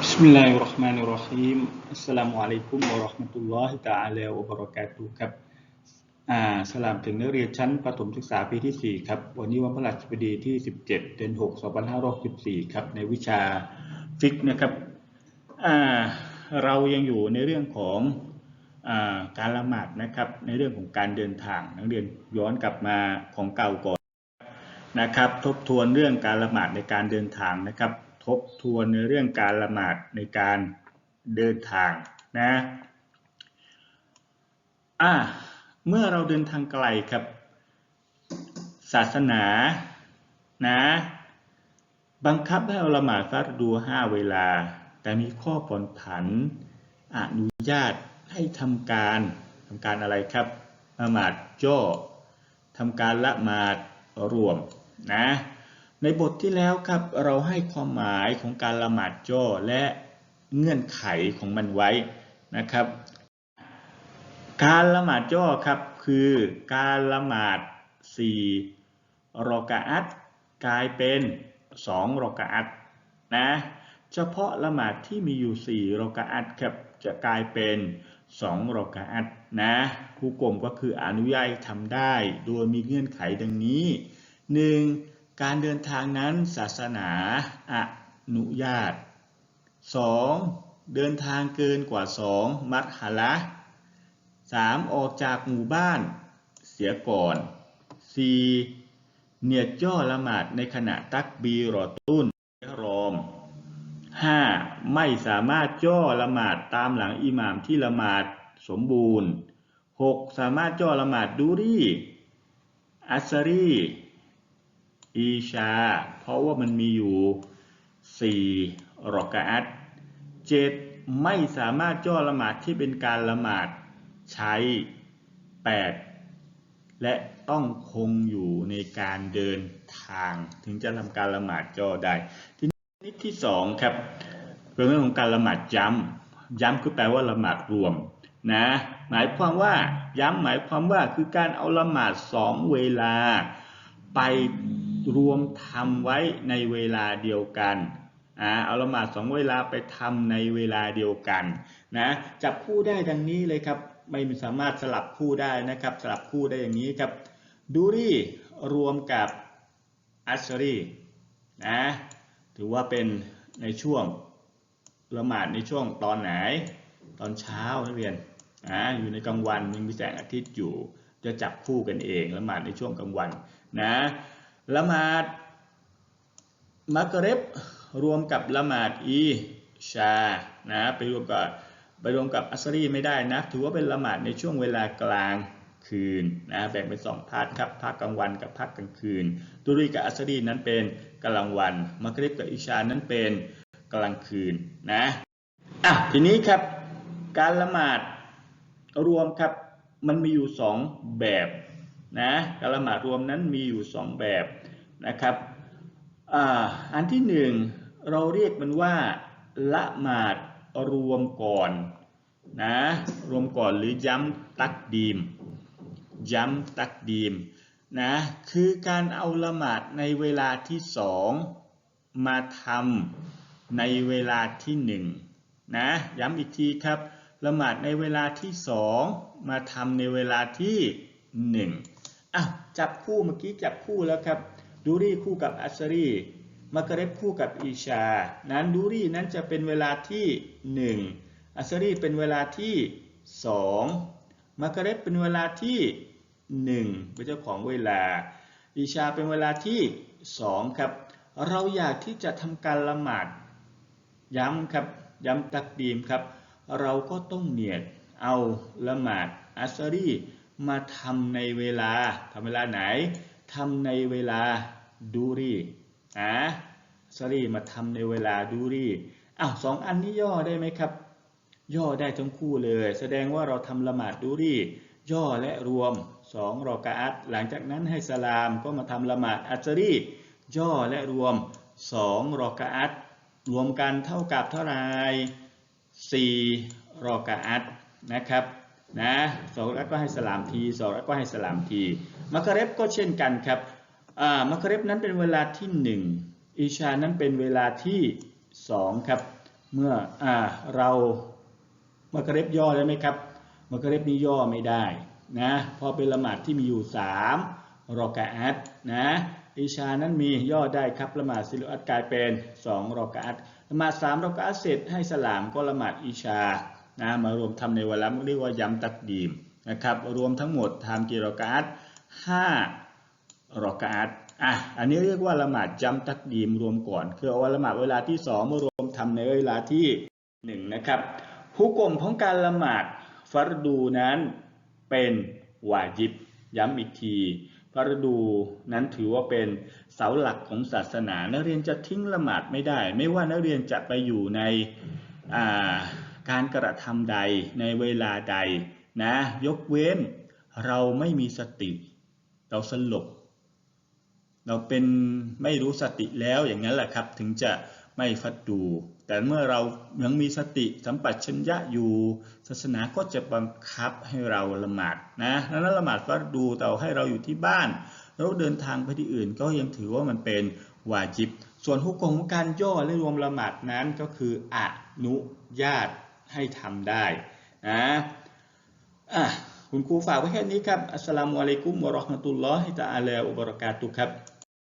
بسم الله الرحمن الرحيم السلام عليكم ورحمة الله تعالى وبركاته ครับอ่าสลามถึงนักเรียนชั้นประถมศึกษาปีที่ 4 ครับ วันนี้วันพฤหัสบดีที่ 17 เดือน6 2564ครับ ในวิชาฟิกนะครับอ่าเรายังอยู่ในเรื่องของอ่าการละหมาดนะครับ ในเรื่องของการเดินทาง นักเรียนย้อนกลับมาของเก่าก่อน นะครับทบทวนเรื่องการละหมาดในการเดินทางนะครับ ทบทวนในเรื่องการละหมาดในการเดินทางนะอ่าเมื่อเราเดินทางไกลครับ ศาสนานะบังคับให้เราละหมาดฟัดดูห้าเวลา แต่มีข้อผ่อนผันอนุญาตให้ทำการทำการอะไรครับละหมาดย่อทำการละหมาดรวมนะ ในบทที่แล้วครับเราให้ความหมายของการละหมาดย่อและเงื่อนไขของมันไว้นะครับ การละหมาดย่อครับคือการละหมาด4รอกะอัตกลายเป็น2รอกะอัตนะเฉพาะละหมาดที่มีอยู่4รอกะอัตครับจะกลายเป็น2รอกะอัตนะผู้กลมก็คืออนุญาตทำได้ โดยมีเงื่อนไขดังนี้ 1. การเดินทางนั้นศาสนาอนุญาต 2. เดินทางเกินกว่า 2 มัดฮะละ 3. ออกจากหมู่บ้านเสียก่อน 4. เนียดย่อละหมาดในขณะตักบีรอตุนรอม 5. ไม่สามารถย่อละหมาดตามหลังอิหม่ามที่ละหมาดสมบูรณ์ 6. สามารถย่อละหมาดดูรีอัสรี อีชา เพราะว่ามันมีอยู่ 4รอกะอัต 7. ไม่สามารถย่อละหมาดที่เป็นการละหมาดใช้ 8. และต้องคงอยู่ในการเดินทางถึงจะทำการละหมาดย่อได้ ทีนี้ที่สองครับเป็นเรื่องของการละหมาดย้ำย้ำคือแปลว่าละหมาดรวมนะหมายความว่าย้ำหมายความว่าคือการเอาละหมาดสองเวลาไป รวมทำไว้ในเวลาเดียวกันอ่าเอาละหมาดสองเวลาไปทำในเวลาเดียวกันนะจับคู่ได้ดังนี้เลยครับไม่สามารถสลับคู่ได้นะครับสลับคู่ได้อย่างนี้ครับดูรี่รวมกับอัชรีนะถือว่าเป็นในช่วงละหมาดในช่วงตอนไหน ตอนเช้านักเรียนอ่าอยู่ในกลางวันยังมีแสงอาทิตย์อยู่จะจับคู่กันเองละหมาดในช่วงกลางวันนะ ละหมาดมักเร็บรวมกับละหมาดอีชานะไปรวมกับไปรวมกับอัสรีไม่ได้นะ ถือว่าเป็นละหมาดในช่วงเวลากลางคืนนะแบ่งเป็นสองพาร์ทครับภาคกลางวันกับภาคกลางคืนตุรีกับอัสรีนั้นเป็นกลางวันมักร็บกับอิชานั้นเป็นกลางคืนนะอะทีนี้ครับการละหมาดรวมครับมันมีอยู่สองแบบ นะการละหมาดรวมนั้นมีอยู่สองแบบนะครับออันที่หนึ่งเราเรียกมันว่าละหมาดรวมก่อนนะรวมก่อนหรือย้ำตักดีม ย้ำตักดีมนะคือการเอาละหมาดในเวลาที่สองมาทำในเวลาที่หนึ่งนะย้ำอีกทีครับละหมาดในเวลาที่สองมาทำในเวลาที่หนึ่ง อะจับคู่เมื่อกี้จับคู่แล้วครับดูรี่คู่กับอัสรีมักเร็บคู่กับอีชา นั้นดูรี่นั้นจะเป็นเวลาที่หนึ่งอัสรีเป็นเวลาที่สองมักเร็บเป็นเวลาที่หนึ่งเป็นเจ้าของเวลา อีชาเป็นเวลาที่สองครับ เราอยากที่จะทำการละหมาด ย้ำครับ ย้ำตักดีมครับ เราก็ต้องเนียดเอาละหมาดอัสรี มาทำในเวลาทำเวลาไหนทำในเวลาดูรีอะอัสรีมาทำในเวลาดูรีอ้าวสองอันนี้ย่อได้ไหมครับ ย่อได้ทั้งคู่เลย แสดงว่าเราทำละหมาดดูรีย่อและรวมสองรอกะอัตหลังจากนั้นให้สลามก็มาทำละหมาดอัสรีย่อและรวมสองรอกะอัตรวมกันเท่ากับเท่าไหร่สี่รอกะอัตนะครับ นะสองรักก็ให้สลามทีสองรักก็ให้สลามทีมักเร็บก็เช่นกันครับอ่ามักเร็บนั้นเป็นเวลาที่หนึ่งอิชานั้นเป็นเวลาที่สองครับเมื่ออ่าเรามากระเร็บย่อได้ไหมครับมากระเร็บนี้ย่อไม่ได้นะพอเป็นละหมาดที่มีอยู่ 3 รอกะอัตนะอิชานั้นมีย่อได้ครับละหมาดซิลุอัตกลายเป็น 2 รอกะอัตละหมาด3รอกะอัตเสร็จให้สลามก็ละหมาดอิชา นะมารวมทำในเวลาเรียกว่าย้ำตักดีมนะครับรวมทั้งหมดทำกี่รอกะอัต5รอกะอัตอะอันนี้เรียกว่าละหมาดจำตักดีมรวมก่อน คือเอาละหมาดเวลาที่2มารวมทำในเวลาที่1นะครับผู้กลมของการละหมาดฟัรดูนั้นเป็นวาจิบย้ำอีกทีฟัรดูนั้นถือว่าเป็นเสาหลักของศาสนา นักเรียนจะทิ้งละหมาดไม่ได้ ไม่ว่านักเรียนจะไปอยู่ใน การกระทำใดในเวลาใดนะยกเว้นเราไม่มีสติ เราสลบ เราเป็นไม่รู้สติแล้วอย่างนั้นแหละครับ ถึงจะไม่ฟัดดู แต่เมื่อเรายังมีสติสัมปชัญญะอยู่ ศาสนาก็จะบังคับให้เราละหมาดนะนั้นละหมาดฟัดดูแต่ให้เราอยู่ที่บ้านเราเดินทางไปที่อื่นก็ยังถือว่ามันเป็นวาจิบ ส่วนฮุกกของการย่อและรวมละหมาดนั้นก็คืออนุญาต ให้ทำได้นะอะคุณครูฝากไว้แค่นี้ครับ อัสสลามุอะลัยกุมวะราะห์มะตุลลอฮิตะอาลาอุบะเราะกาตุครับ